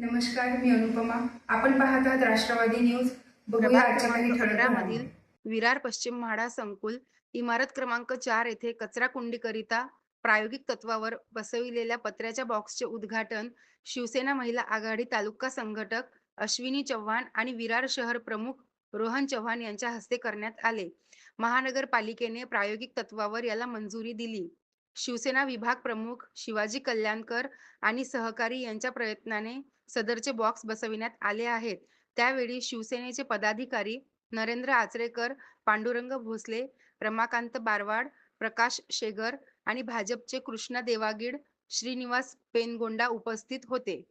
नमस्कार मी अनुपमा. आपण पाहत आहात राष्ट्रवादी न्यूज. बघूया विरार पश्चिम म्हाडा संकुल इमारत क्रमांक चार येथे कचरा कुंडीकरिता प्रायोगिक तत्वावर बसविलेल्या पत्र्याच्या बॉक्सचे उद्घाटन शिवसेना महिला आघाडी तालुका संघटक अश्विनी चव्हाण आणि विरार शहर प्रमुख रोहन चव्हाण यांच्या हस्ते करण्यात आले. महानगरपालिकेने प्रायोगिक तत्वावर याला मंजुरी दिली. शिवसेना विभाग प्रमुख शिवाजी कल्याणकर आणि सहकारी यांच्या प्रयत्नाने सदरचे बॉक्स बसविण्यात आले आहेत. त्यावेळी शिवसेनेचे पदाधिकारी नरेंद्र आचरेकर पांडुरंग भोसले रमाकांत बारवाड प्रकाश शेगर आणि भाजपचे कृष्णा देवागीड श्रीनिवास पेनगोंडा उपस्थित होते.